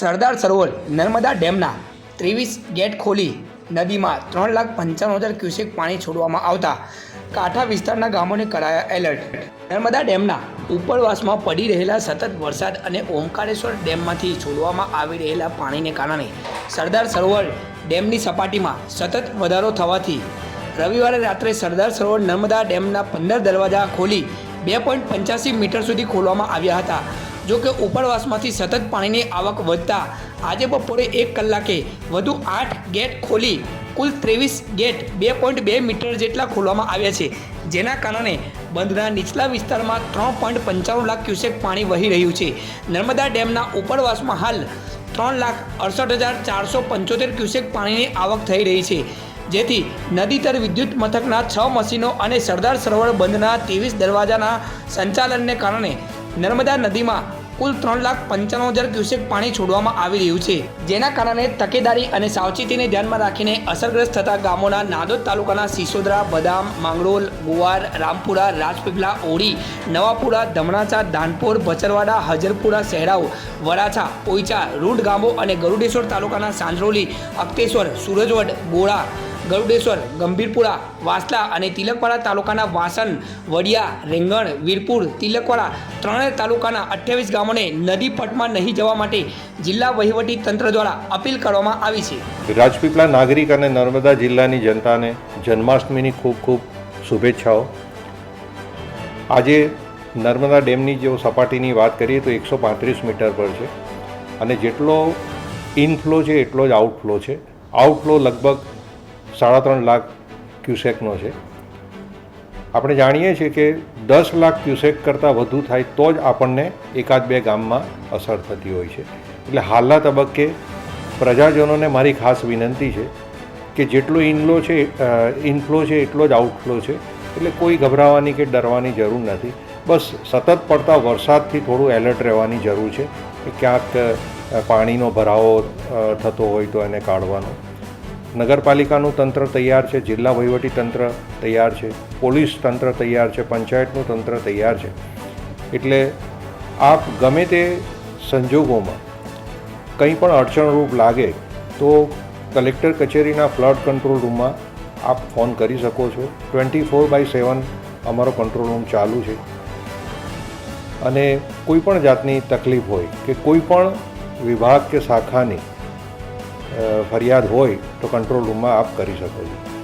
સરદાર સરોવર નર્મદા ડેમના ત્રેવીસ ગેટ ખોલી નદીમાં ત્રણ લાખ પંચાણું હજાર ક્યુસેક પાણી છોડવામાં આવતા કાંઠા વિસ્તારના ગામોને કરાયા એલર્ટ. નર્મદા ડેમના ઉપરવાસમાં પડી રહેલા સતત વરસાદ અને ઓમકારેશ્વર ડેમમાંથી છોડવામાં આવી રહેલા પાણીને કારણે સરદાર સરોવર ડેમની સપાટીમાં સતત વધારો થવાથી રવિવારે રાત્રે સરદાર સરોવર નર્મદા ડેમના પંદર દરવાજા ખોલી બે પોઈન્ટ પંચ્યાસી મીટર સુધી ખોલવામાં આવ્યા હતા. જો કે ઉપરવાસમાંથી સતત પાણીની આવક વધતા આજે બપોરે એક કલાકે વધુ આઠ ગેટ ખોલી કુલ ત્રેવીસ ગેટ બે પોઈન્ટ બે મીટર જેટલા ખોલવામાં આવ્યા છે. જેના કારણે બંધના નીચલા વિસ્તારમાં ત્રણ પોઈન્ટ પંચાણું લાખ ક્યુસેક પાણી વહી રહ્યું છે. નર્મદા ડેમના ઉપરવાસમાં હાલ ત્રણ લાખ અડસઠ હજાર ચારસો પંચોતેર ક્યુસેક પાણીની આવક થઈ રહી છે. જેથી નદીતર વિદ્યુત મથકના છ મશીનો અને સરદાર સરોવર બંધના ત્રેવીસ દરવાજાના સંચાલનને કારણે નર્મદા નદીમાં કુલ ત્રણ લાખ પંચાણું હજાર ક્યુસેક પાણી છોડવામાં આવી રહ્યું છે. જેના કારણે તકેદારી અને સાવચેતીને ધ્યાનમાં રાખીને અસરગ્રસ્ત થતા ગામોના નાદોદ તાલુકાના સિસોદરા, બદામ માંગરોલ ગુવાર, રામપુરા રાજપીપલા ઓડી, નવાપુરા ધમણાચા ધાનપોર ભચરવાડા હજરપુરા શહેરાઓ વરાછા પોઈચા રૂંઢ ગામો અને ગરુડેશ્વર તાલુકાના સાંજરોલી અક્તેશ્વર, સુરજવડ, ગોળા ગરુડેશ્વર, ગંભીરપુરા, વાસલા અને તિલકવાડા તાલુકાના વાસણ, વડિયા, રેંગણ, વીરપુર, તિલકવાડા ત્રણેય તાલુકાના અઠ્યાવીસ ગામોને નદી પટમાં નહીં જવા માટે જિલ્લા વહીવટી તંત્ર દ્વારા અપીલ કરવામાં આવી છે. રાજપીપળા નાગરિક અને નર્મદા જિલ્લાની જનતાને જન્માષ્ટમીની ખૂબ ખૂબ શુભેચ્છાઓ. આજે નર્મદા ડેમની જો સપાટીની વાત કરીએ તો એકસો પાંત્રીસ મીટર પર છે અને જેટલો ઇનફ્લો છે, એટલો જ આઉટફ્લો છે. આઉટફ્લો લગભગ સાડા ત્રણ લાખ ક્યુસેકનો છે. આપણે જાણીએ છીએ કે દસ લાખ ક્યુસેક કરતાં વધુ થાય તો જ આપણને એકાદ બે ગામમાં અસર થતી હોય છે. એટલે હાલના તબક્કે પ્રજાજનોને મારી ખાસ વિનંતી છે કે જેટલો ઇનફ્લો છે ઇનફ્લો છે, એટલો જ આઉટફ્લો છે. એટલે કોઈ ગભરાવાની કે ડરવાની જરૂર નથી. બસ સતત પડતા વરસાદથી થોડું એલર્ટ રહેવાની જરૂર છે કે ક્યાંક પાણીનો ભરાવો થતો હોય તો એને કાઢવાનો. નગરપાલિકાનું તંત્ર તૈયાર છે, જિલ્લા વહીવટી તંત્ર તૈયાર છે, પોલીસ તંત્ર તૈયાર છે, પંચાયતનું તંત્ર તૈયાર છે. એટલે આપ ગમે તે સંજોગોમાં કંઈ પણ અડચણરૂપ લાગે તો કલેક્ટર કચેરીના ફ્લડ કંટ્રોલ રૂમમાં આપ ફોન કરી શકો છો. ટ્વેન્ટી ફોર બાય સેવન અમારો કંટ્રોલ રૂમ ચાલુ છે. અને કોઈ પણ જાતની તકલીફ હોય કે કોઈ પણ વિભાગ કે શાખાની ફરિયાદ હોય તો કંટ્રોલ રૂમમાં આપ કરી શકો છો.